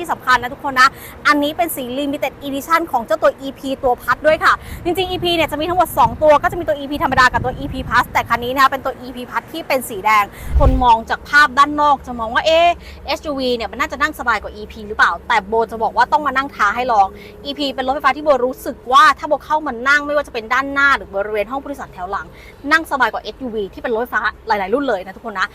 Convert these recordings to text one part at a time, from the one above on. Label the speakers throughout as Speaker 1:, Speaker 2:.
Speaker 1: ที่สำคัญนะทุกคนนะ อันนี้เป็นสี limited edition ของเจ้าตัว EP ตัวพัดด้วยค่ะ จริงๆ EP เนี่ยจะมีทั้งหมด 2 ตัวก็จะมีตัว EP ธรรมดากับตัว EP plus แต่คันนี้นะคะเป็นตัว EP พัดที่เป็นสีแดง คนมองจากภาพด้านนอกจะมองว่าเอ๊ SUV เนี่ยมันน่าจะนั่งสบายกว่า EP หรือเปล่า แต่โบจะบอกว่าต้องมานั่งท้าให้ลอง EP เป็นรถไฟฟ้าที่โบรู้สึกว่าถ้าโบเข้ามานั่งไม่ว่าจะเป็นด้านหน้าหรือบริเวณห้องผู้โดยสารแถวหลัง นั่งสบายกว่า SUV ที่เป็นรถไฟฟ้าหลาย ๆ รุ่นเลยนะทุกคนนะ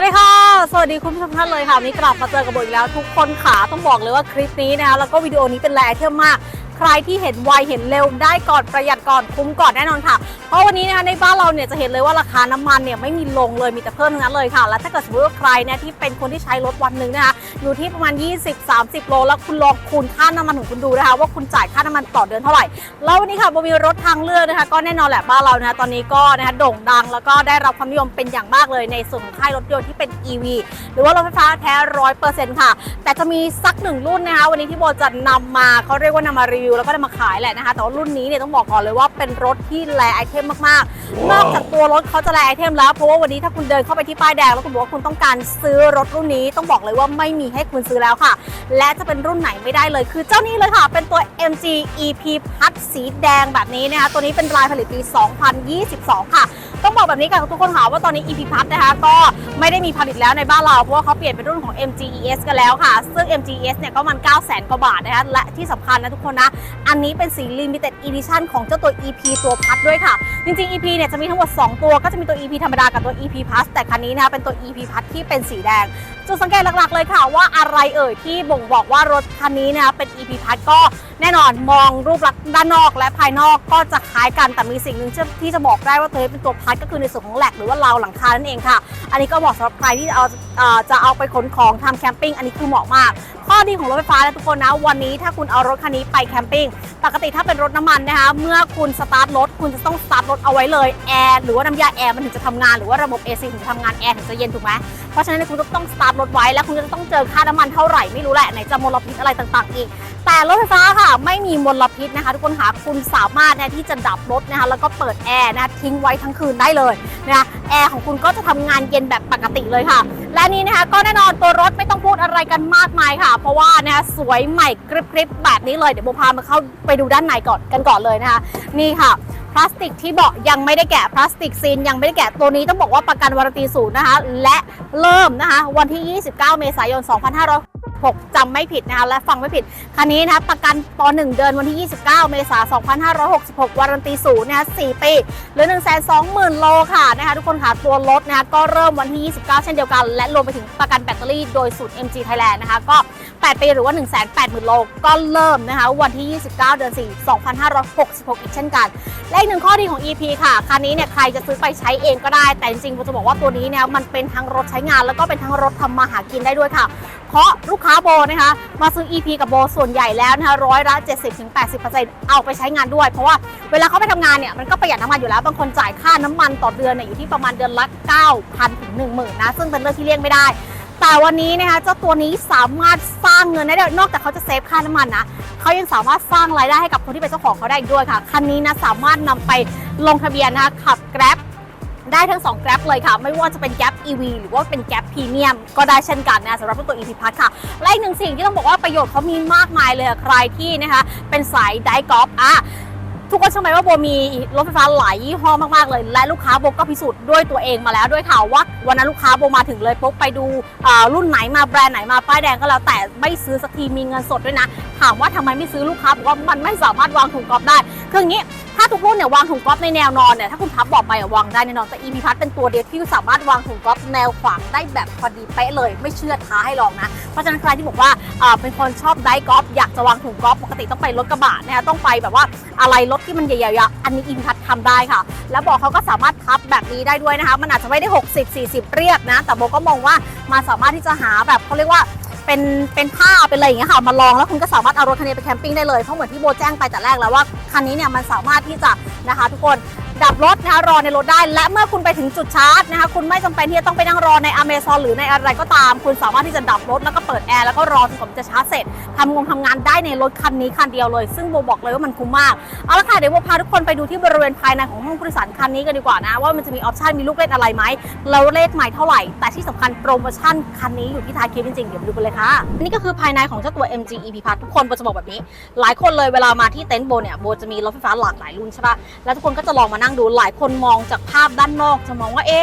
Speaker 1: วัสดีค่ะ สวัสดีคุณผู้ชมท่านเลยค่ะวันนี้กลับมาเจอกับโบอีกแล้ว ทุกคนขาต้องบอกเลยว่าคลิปนี้นะคะแล้วก็วิดีโอนี้เป็นแรงเทมมาก ใครที่เห็นไวเห็นเร็วได้ก่อนประหยัดก่อนคุ้มก่อนแน่นอนค่ะ เพราะวันนี้นะคะในบ้านเราเนี่ยจะเห็นเลยว่าราคาน้ำมันเนี่ยไม่มีลงเลยมีแต่เพิ่มทั้งนั้นเลยค่ะ และถ้าเกิดสมมติว่าใครเนี่ยที่เป็นคนที่ใช้รถวันหนึ่งนะคะอยู่ที่ประมาณ 20-30 โล แล้วคุณลองคูณค่าน้ำมันของคุณดูนะคะว่าคุณจ่ายค่าน้ำมันต่อเดือนเท่าไหร่แล้ววันนี้ค่ะโบมีรถทางเลือกนะคะ ก็แน่นอนแหละบ้านเรานะคะตอนนี้ก็นะคะโด่งดังแล้วก็ได้รับความนิยมเป็นอย่างมากเลยในส่วนของค่ายรถยนต์ที่เป็น EV หรือว่ารถไฟฟ้าแท้ร้อยเปอร์เซ็นต์ค่ะ แต่จะมีสักหนึ่งรุ่นนะคะวันนี้ที่โบจะนำมาเขาเรียกว่านำมารีวิวแล้วก็นำมาขายแหละนะคะ แต่ว่ารุ่นนี้เนี่ยต้องบอกก่อนเลยว่าเป็นรถที่แลไอเทมมากๆ นอกจากตัวรถเขาจะแลไอเทมแล้ว เพราะว่าวันนี้ถ้าคุณเดินเข้าไปที่ป้ายแดงแล้วคุณบอกว่าคุณต้องการซื้อรถรุ่นนี้ต้องบอกเลยว่าไม่มีให้คุณซื้อแล้วค่ะ และจะเป็นรุ่นไหนไม่ได้เลย คือเจ้านี้เลยค่ะ เป็นตัว MG EP พัดสีแดงแบบนี้นะคะตัวนี้เป็นรายผลิตปี 2022 ค่ะ ต้องบอกแบบนี้กับทุกคนค่ะว่าตอนนี้ EP พัดนะคะก็ไม่ได้มีผลิตแล้วในบ้านเรา เพราะว่าเขาเปลี่ยนเป็นรุ่นของ MGES กันแล้วค่ะ ซึ่ง MGES เนี่ยก็มัน 9 0 0 0 0 0กว่าบาทนะคะและที่สำคัญนะทุกคนนะ อันนี้เป็นสี Limited Edition ของเจ้าตัว EP ตัวพัดด้วยค่ะ จริงๆ EP เนี่ยจะมีทั้งหมด 2 ตัวก็จะมีตัว EP ธรรมดากับตัว EP plus แต่คันนี้นะคะเป็นตัว EP พัดที่เป็นสีแดงจุดสังเกตหลักๆเลยค่ะว่าอะไรเอ่ยที่บ่งบอกว่ารถคันนี้นะคะเป็น EP พัดก็ แน่นอนมองรูปลักษณ์ด้านนอกและภายนอกก็จะคล้ายกันแต่มีสิ่งหนึ่งที่จะบอกได้ว่าตัวเป็นตัวพัดก็คือในส่วนของแหลกหรือว่าราวหลังคานั่นเองค่ะ อันนี้ก็เหมาะสำหรับใครที่เอาเอ่อจะเอาไปขนของทำแคมปิ้งอันนี้คือเหมาะมาก ดีของรถไฟฟ้านะทุกคนนะ วันนี้ถ้าคุณเอารถคันนี้ไปแคมปิ้ง ปกติถ้าเป็นรถน้ำมันนะคะ เมื่อคุณสตาร์ทรถคุณจะต้องสตาร์ทรถเอาไว้เลยแอร์หรือว่าน้ำยาแอร์มันถึงจะทำงานหรือว่าระบบ AC ถึงจะทำงานแอร์ถึงจะเย็นถูกไหมเพราะฉะนั้นคุณก็ต้องสตาร์ทรถไว้แล้วคุณจะต้องเจอค่าน้ำมันเท่าไหร่ไม่รู้แหละไหนจะมลพิษอะไรต่างๆอีกแต่รถไฟฟ้าค่ะไม่มีมลพิษนะคะ ทุกคนค่ะคุณสามารถนะที่จะดับรถนะคะแล้วก็เปิดแอร์นะทิ้งไว้ทั้งคืนได้เลยนะคะ แอร์ของคุณก็จะทำงานเย็นแบบปกติเลยค่ะ และนี่นะคะก็แน่นอนตัวรถไม่ต้องพูดอะไรกันมากมายค่ะ เพราะว่านะคะสวยใหม่กริบๆแบบนี้เลยเดี๋ยวโบพามาเข้าไปดูด้านในก่อนกันก่อนเลยนะคะนี่ค่ะ พลาสติกที่เบาะยังไม่ได้แกะพลาสติกซีนยังไม่ได้แกะตัวนี้ต้องบอกว่าประกันวารันตีศูนย์นะคะ และเริ่มนะคะ วันที่ 29 เมษายน 2566จำไม่ผิดนะคะและฟังไม่ผิด คันนี้นะคะประกันต่อ1เดือนวันที่ 29 เมษายน 2566 วารันตีศูนย์นะคะ4ปีหรือ 120,000 โลค่ะนะคะทุกคนค่ะตัวรถนะคะก็เริ่มวันที่ 29 เช่นเดียวกัน และรวมไปถึงประกันแบตเตอรี่โดยสูตร MG Thailand นะคะก็ 8 ปีหรือว่า 180,000 โลก็เริ่มนะคะวันที่ 29 เดือน 4 2566 อีกเช่นกันและอีกหนึ่งข้อดีของ EP ค่ะ คันนี้เนี่ยใครจะซื้อไปใช้เองก็ได้ แต่จริงๆผมจะบอกว่าตัวนี้เนี่ยมันเป็นทั้งรถใช้งานแล้วก็เป็นทั้งรถทำมาหากินได้ด้วยค่ะ เพราะลูกค้าโบนะคะ มาซื้อ EP กับโบส่วนใหญ่แล้วนะคะร้อยละ 70-80%เอาไปใช้งานด้วย เพราะว่าเวลาเขาไปทำงานเนี่ยมันก็ประหยัดน้ำมันอยู่แล้ว บางคนจ่ายค่าน้ำมันต่อเดือนเนี่ยอยู่ที่ประมาณเดือนละ9,000ถึง10,000นะซึ่งเป็นเรื่องที่เลี่ยงไม่ได้ แต่วันนี้นะคะเจ้าตัวนี้สามารถสร้างเงินได้ด้วยนอกจากเขาจะเซฟค่าน้ำมันนะเขายังสามารถสร้างรายได้ให้กับคนที่เป็นเจ้าของเขาได้อีกด้วยค่ะคันนี้นะสามารถนำไปลงทะเบียนนะคะขับ Grab ได้ทั้ง2 Grab เลยค่ะ ไม่ว่าจะเป็น Grab EV หรือว่าเป็น Grab Premium ก็ได้เช่นกันนะสำหรับตัว EP Plus ค่ะ และอีกหนึ่งสิ่งที่ต้องบอกว่าประโยชน์เขามีมากมายเลยอะใครที่นะคะเป็นสายไดกอล์ฟอะ ทุกคนเชื่อไหมว่าโบมีรถไฟฟ้าหลายยี่ห้อมากๆเลย และลูกค้าโบก็พิสูจน์ด้วยตัวเองมาแล้วด้วยค่ะว่าวันนั้นลูกค้าโบมาถึงเลยปุ๊บไปดูรุ่นไหนมาแบรนด์ไหนมาป้ายแดงก็แล้วแต่ไม่ซื้อสักทีมีเงินสดด้วยนะ ถามว่าทำไมไม่ซื้อลูกค้าบอกว่ามันไม่สามารถวางถุงกอล์ฟได้ คืออย่างนี้ ถ้าทุกรุ่นเนี่ยวางถุงกอล์ฟในแนวนอนเนี่ยถ้าคุณพับบอกไปอะวางได้แน่นอนแต่ EP พัดเป็นตัวเดียวที่สามารถวางถุงกอล์ฟแนวขวางได้แบบพอดีเป๊ะเลย ไม่เชื่อท้าให้ลองนะ เพราะฉะนั้นใครที่บอกว่าเป็นคนชอบได้กอล์ฟอยากจะวางถุงกอล์ฟปกติต้องไปรถกระบะนะคะต้องไปแบบว่าอะไรรถที่มันใหญ่ๆอะอันนี้ EP พัดทำได้ค่ะ แล้วบอกเขาก็สามารถพับแบบนี้ได้ด้วยนะคะมันอาจจะไม่ได้ 60 40 เรียบนะ แต่โบก็มองว่ามันสามารถที่จะหาแบบเขาเรียกว่า เป็นเป็นผ้าเป็นอะไรอย่างเงี้ยค่ะมาลองแล้วคุณก็สามารถเอารถคันนี้ไปแคมปิ้งได้เลยเพราะเหมือนที่โบแจ้งไปแต่แรกแล้วว่าคันนี้เนี่ยมันสามารถที่จะนะคะทุกคน ดับรถนะคะรอในรถได้ และเมื่อคุณไปถึงจุดชาร์จนะคะคุณไม่จำเป็นที่จะต้องไปนั่งรอในอเมซอนหรือในอะไรก็ตาม คุณสามารถที่จะดับรถแล้วก็เปิดแอร์แล้วก็รอจนกว่าจะชาร์จเสร็จทำงงทำงานได้ในรถคันนี้คันเดียวเลย ซึ่งโบบอกเลยว่ามันคุ้มมากเอาละค่ะเดี๋ยวโบพาทุกคนไปดูที่บริเวณภายในของห้องผู้โดยสารคันนี้กันดีกว่านะว่ามันจะมีออปชันมีลูกเล่นอะไรไหมแล้วเลขใหม่เท่าไหร่ แต่ที่สำคัญโปรโมชั่นคันนี้อยู่ที่ท้ายคลิปจริงๆเดี๋ยวดูกันเลยค่ะนี่ก็คือภายในของเจ้าตัว MG EP Plus ทุกคนโบจะบอกแบบนี้ หลายคนเลยเวลามาที่เต็นท์โบเนี่ยโบจะมีรถไฟฟ้าหลากหลายรุ่นใช่ปะแล้วทุกคนก็จะลองมานั่งดูหลายคนมองจากภาพด้านนอกจะมองว่าเอ๊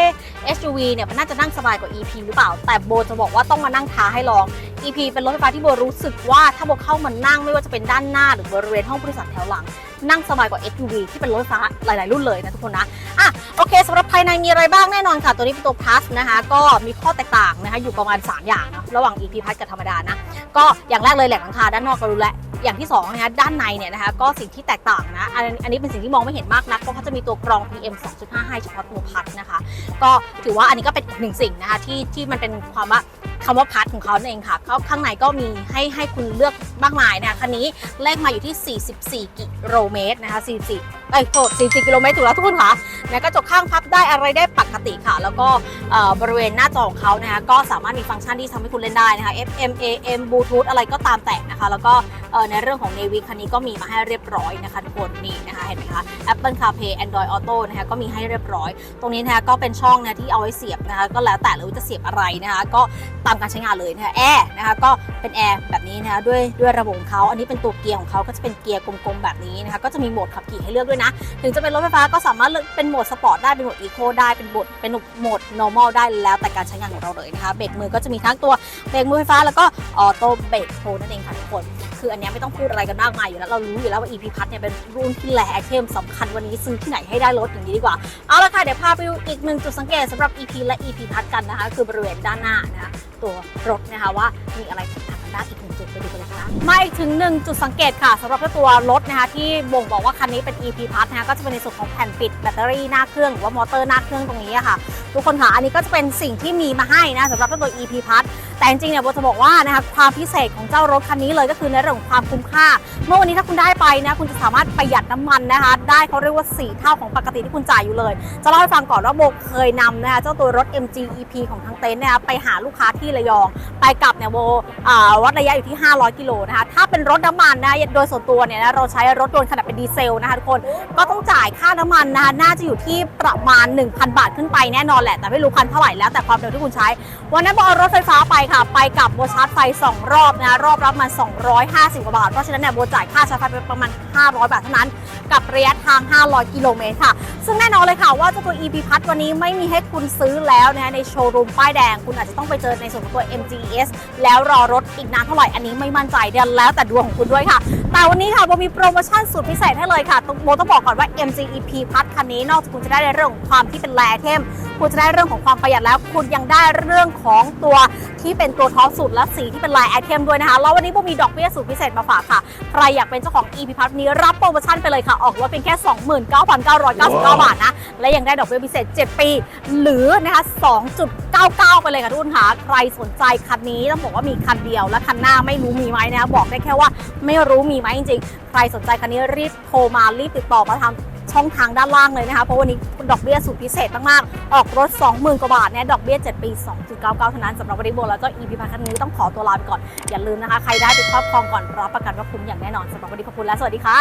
Speaker 1: SUV เนี่ยมันน่าจะนั่งสบายกว่า EP หรือเปล่า แต่โบจะบอกว่าต้องมานั่งท้าให้ลอง EP เป็นรถไฟฟ้าที่โบรู้สึกว่าถ้าโบเข้ามานั่งไม่ว่าจะเป็นด้านหน้าหรือบริเวณห้องผู้โดยสารแถวหลัง นั่งสบายกว่า SUV ที่เป็นรถไฟฟ้าหลาย ๆ รุ่นเลยนะทุกคนนะอะโอเคสำหรับภายในมีอะไรบ้างแน่นอนค่ะ ตัวนี้เป็นตัว Plus นะคะก็มีข้อแตกต่างนะคะอยู่ประมาณ 3 อย่างนะระหว่าง EP Plus กับธรรมดานะ ก็อย่างแรกเลยแหล่งหลังคาด้านนอกก็รู้แล้วอย่างที่2นะคะด้านในเนี่ยนะคะก็สิ่งที่แตกต่างนะอันอันนี้เป็นสิ่งที่มองไม่เห็นมากนักเพราะเขาจะมีตัวกรอง PM 2.5 ให้เฉพาะตัวพัดนะคะ ก็ถือว่าอันนี้ก็เป็นอีกหนึ่งสิ่งนะคะที่ที่มันเป็นความว่าคำว่าพัดของเขาเองค่ะเขาข้างในก็มีให้ให้คุณเลือกมากมายนะคะคันนี้เลขมาอยู่ที่ 44 กิโลเมตรนะคะ44เอ้โทษ44กิโลเมตรถูกแล้วทุกคนค่ะนะกระจกข้างพับได้อะไรได้ปกติค่ะ แล้วก็บริเวณหน้าจอของเขานะคะก็สามารถมีฟังก์ชันที่ทำให้คุณเล่นได้นะคะ FM AM Bluetooth อะไรก็ตามแต่นะคะ แล้วก็ในเรื่องของ Navy คันนี้ก็มีมาให้เรียบร้อยนะคะทุกคนนี่นะคะเห็นไหมคะ Apple CarPlay Android Auto นะคะก็มีให้เรียบร้อย ตรงนี้นะคะก็เป็นช่องนะที่เอาไว้เสียบนะคะก็แล้วแต่เลยว่าจะเสียบอะไรนะคะก็ตามการใช้งานเลยนะคะแอร์นะคะก็ เป็นแอร์แบบนี้นะคะด้วยด้วยระบบของเขาอันนี้เป็นตัวเกียร์ของเขาก็จะเป็นเกียร์กลมๆแบบนี้นะคะก็จะมีโหมดขับขี่ให้เลือกด้วยนะ ถึงจะเป็นรถไฟฟ้าก็สามารถเลือกเป็นโหมดสปอร์ตได้เป็นโหมดอีโคได้เป็นโหมดเป็นโหมด normal ได้แล้วแต่การใช้งานของเราเลยนะคะเบรกมือก็จะมีทั้งตัวเบรกมือไฟฟ้าแล้วก็ออโต้เบรกโฮนั่นเองค่ะทุกคน คืออันนี้ไม่ต้องพูดอะไรกันมากมายอยู่แล้วเรารู้อยู่แล้วว่า EP พัทเนี่ยเป็นรุ่นที่แลไอเทมสำคัญวันนี้ซื้อที่ไหนให้ได้รถอย่างนี้ดีกว่า เอาละค่ะ เดี๋ยวพาไปดูอีกหนึ่งจุดสังเกตสำหรับ EP และ EP พัทกันนะคะ คือบริเวณด้านหน้านะคะตัวรถนะคะว่ามีอะไรต่างกันบ้าอีกหนึ่งจุดไปดูกันเลยค่ะมาอีกถึงหนึ่งจุดสังเกตค่ะสำหรับตัวรถนะคะที่บ่งบอกว่าคันนี้เป็น EP พัทนะคะก็จะเป็นในส่วนของแผ่นปิดแบตเตอรี่หน้าเครื่องหรือว่ามอเตอร์หน้าเครื่องตรงนี้ค่ะ ทุกคนค่ะอันนี้ก็จะเป็นสิ่งที่มีมาให้นะสำหรับตัว EP พัท แต่จริงๆเนี่ยโบจะบอกว่านะคะความพิเศษของเจ้ารถคันนี้เลยก็คือในเรื่องของความคุ้มค่า เมื่อวันนี้ถ้าคุณได้ไปนะคุณจะสามารถประหยัดน้ำมันนะคะ ได้เขาเรียกว่า 4 เท่าของปกติที่คุณจ่ายอยู่เลย จะเล่าให้ฟังก่อนว่าโบเคยนำนะคะเจ้าตัวรถ MG EP ของทางเต็นท์นะคะไปหาลูกค้าที่ระยอง ไปกลับเนี่ยโบวัดระยะอยู่ที่ 500 กิโลนะคะถ้าเป็นรถน้ำมันนะโดยส่วนตัวเนี่ยนะเราใช้รถยนต์ขนาดเป็นดีเซลนะคะทุกคนก็ต้องจ่ายค่าน้ำมันนะคะน่าจะอยู่ที่ประมาณ 1,000 บาทขึ้นไปแน่นอนแหละแต่ไม่รู้พันเท่าไหร่แล้วแต่ความเร็วที่คุณใช้วันนั้นโบเอารถไฟฟ้าไปค่ะ ไปกับโบชาร์จไฟ 2 รอบนะคะรอบรับมา250 กว่าบาท เพราะฉะนั้นเนี่ยโบจ่ายค่าชาร์จไฟไปประมาณ 500 บาทเท่านั้น กับระยะทาง 500 กิโลเมตรค่ะ ซึ่งแน่นอนเลยค่ะว่าเจ้าตัว EP พัดวันนี้ไม่มีให้คุณซื้อแล้วนะในโชว์รูมป้ายแดง คุณอาจจะต้องไปเจอในส่วนของตัว MGS แล้วรอรถอีกนานเท่าไหร่อันนี้ไม่มั่นใจเดี๋ยวแล้วแต่ดวงของคุณด้วยค่ะแต่วันนี้ค่ะโบมีโปรโมชั่นสุดพิเศษให้เลยค่ะโบต้องบอกก่อนว่า MG EP พัทคันนี้นอกจากคุณจะได้ในเรื่องของความที่เป็นแรเทม คุณจะได้เรื่องของความประหยัดแล้ว คุณยังได้เรื่องของตัวที่เป็นตัวท็อปสุดและสีที่เป็นลายไอเทมด้วยนะคะ แล้ววันนี้ผมมีดอกเบี้ยสูตรพิเศษมาฝากค่ะ ใครอยากเป็นเจ้าของ EP พัทนี้รับโปรโมชั่นไปเลยค่ะ ออกรถเป็นแค่ 29,999 บาทนะ และยังได้ดอกเบี้ยพิเศษ 7 ปี หรือนะคะ 99 ไปเลยค่ะทุกคนค่ะ ใครสนใจคันนี้ต้องบอกว่ามีคันเดียว และคันหน้าไม่รู้มีไหมนะคะบอกได้แค่ว่าไม่รู้มีไหมจริงๆ ใครสนใจคันนี้รีบโทรมารีบติดต่อมาทางช่องทางด้านล่างเลยนะคะ เพราะวันนี้ดอกเบี้ยสุดพิเศษมากๆ ออกรถ 20,000 กว่าบาทเนี่ยดอกเบี้ย 7 ปี 2.99เท่านั้นสำหรับวันนี้โบแล้วก็ EP พันคันนี้ต้องขอตัวลาไปก่อน อย่าลืมนะคะ ใครได้ไปครอบครองก่อนรับประกันว่าคุ้มอย่างแน่นอนสำหรับวันนี้ขอบคุณและสวัสดีค่ะ